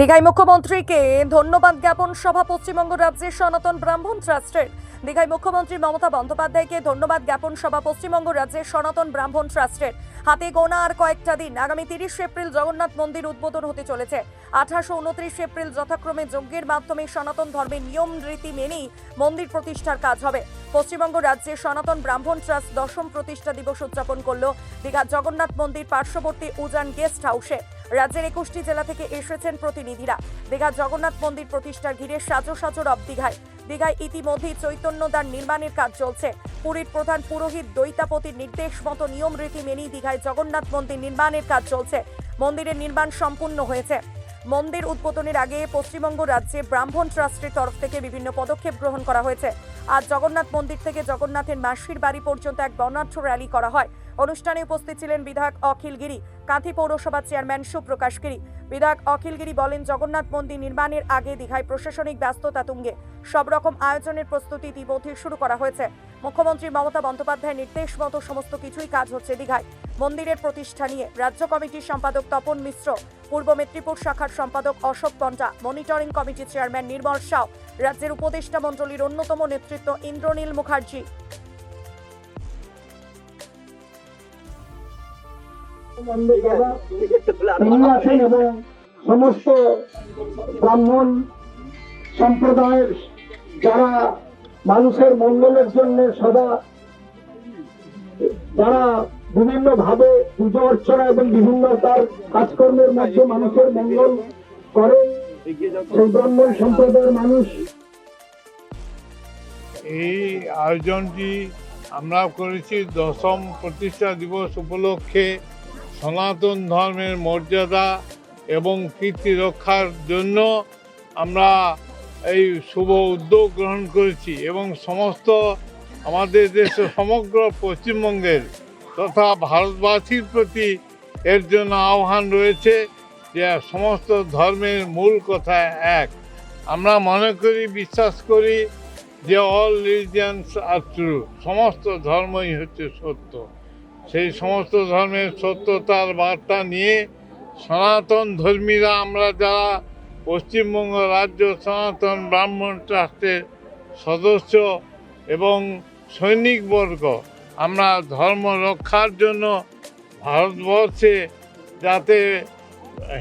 দীঘায় মুখ্যমন্ত্রীকে ধন্যবাদ জ্ঞাপন সভা পশ্চিমবঙ্গ রাজ্যের সনাতন ব্রাহ্মণ ট্রাস্টের। দীঘায় মুখ্যমন্ত্রী মমতা বন্দ্যোপাধ্যায়কে ধন্যবাদ জ্ঞাপন সভা পশ্চিমবঙ্গ রাজ্যের সনাতন ব্রাহ্মণ ট্রাস্টের। হাতে গোনা আর কয়েকটা দিন। আগামী তিরিশ এপ্রিল জগন্নাথ মন্দির উদ্বোধন হতে চলেছে। আঠাশো উনত্রিশ এপ্রিল যথাক্রমে যজ্ঞের মাধ্যমে সনাতন ধর্মের নিয়ম, রীতি মেনেই মন্দির প্রতিষ্ঠার কাজ হবে। পশ্চিমবঙ্গ রাজ্যের সনাতন ব্রাহ্মণ ট্রাস্ট দশম প্রতিষ্ঠা দিবস উদযাপন করল। দীঘা জগন্নাথ মন্দির পার্শ্ববর্তী উজান গেস্ট হাউসে। রাজ্যের একুশটি জেলা থেকে এসেছেন প্রতিনিধিরা। দীঘা জগন্নাথ মন্দির প্রতিষ্ঠার ঘিরে সাজো সাজো রব দীঘায়। দীঘায় ইতিমধ্যেই চৈতন্যদার নির্মাণের কাজ চলছে। পুরীর প্রধান পুরোহিত দৈতাপতির নির্দেশ মতো নিয়ম রীতি মেনেই দীঘায় জগন্নাথ মন্দির নির্মাণের কাজ চলছে। মন্দিরের নির্মাণ সম্পূর্ণ হয়েছে। মন্দির উদ্বোধনের আগে পশ্চিমবঙ্গ রাজ্যে ব্রাহ্মণ ট্রাস্টের তরফ থেকে বিভিন্ন পদক্ষেপ গ্রহণ করা হয়েছে। আজ জগন্নাথ মন্দির থেকে জগন্নাথের মাসির বাড়ি পর্যন্ত এক বর্ণাঢ্য র্যালি করা হয়। অনুষ্ঠানে উপস্থিত ছিলেন বিধায়ক অখিল গিরি, কাঁথি পৌরসভার চেয়ারম্যান সুপ্রকাশ গিরি। বিধায়ক অখিল গিরি বলেন, জগন্নাথ মন্দির নির্মাণের আগে দীঘায় প্রশাসনিক ব্যস্ততা তুঙ্গে। সব রকম আয়োজনের প্রস্তুতি ইতিমধ্যে শুরু করা হয়েছে। মুখ্যমন্ত্রী মমতা বন্দ্যোপাধ্যায়ের নির্দেশ মতো সমস্ত কিছুই কাজ হচ্ছে দীঘায়। মন্দিরের প্রতিষ্ঠা নিয়ে রাজ্য কমিটির সম্পাদক তপন মিশ্র, পূর্ব মেদিনীপুর শাখার সম্পাদক অশোক পন্ডা মনিটরিং কমিটির চেয়ারম্যান নির্মল সাউ, রাজ্যের উপদেষ্টা মণ্ডলীর অন্যতম নেতৃত্ব ইন্দ্রনীল মুখার্জি। আছেন এবং সমস্ত ব্রাহ্মণ সম্প্রদায়ের যারা মানুষের মঙ্গলের জন্য সদা, যারা বিভিন্ন ভাবে পুজো অর্চনা এবং বিভিন্ন তার কাজকর্মের মধ্যে মানুষের মঙ্গল করে, সেই ব্রাহ্মণ সম্প্রদায়ের মানুষ। এই আয়োজনটি আমরা করেছি দশম প্রতিষ্ঠা দিবস উপলক্ষে। সনাতন ধর্মের মর্যাদা এবং কীর্তি রক্ষার জন্য আমরা এই শুভ উদ্যোগ গ্রহণ করেছি এবং সমস্ত আমাদের দেশের সমগ্র পশ্চিমবঙ্গের তথা ভারতবাসীর প্রতি এর জন্য আহ্বান রয়েছে যে সমস্ত ধর্মের মূল কথা এক। আমরা মনে করি, বিশ্বাস করি যে অল রিলিজিয়ানস আর ট্রু সমস্ত ধর্মই হচ্ছে সত্য। সেই সমস্ত ধর্মের সত্যতার বার্তা নিয়ে সনাতন ধর্মীরা আমরা যারা পশ্চিমবঙ্গ রাজ্য সনাতন ব্রাহ্মণ ট্রাস্টের সদস্য এবং সৈনিকবর্গ আমরা ধর্ম রক্ষার জন্য ভারতবর্ষে যাতে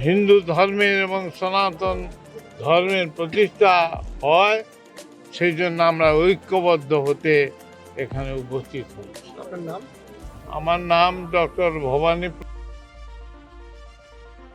হিন্দু ধর্মের এবং সনাতন ধর্মের প্রতিষ্ঠা হয়, সেই জন্য আমরা ঐক্যবদ্ধ হতে এখানে উপস্থিত হয়েছি। আমার নাম ডক্টর ভবানী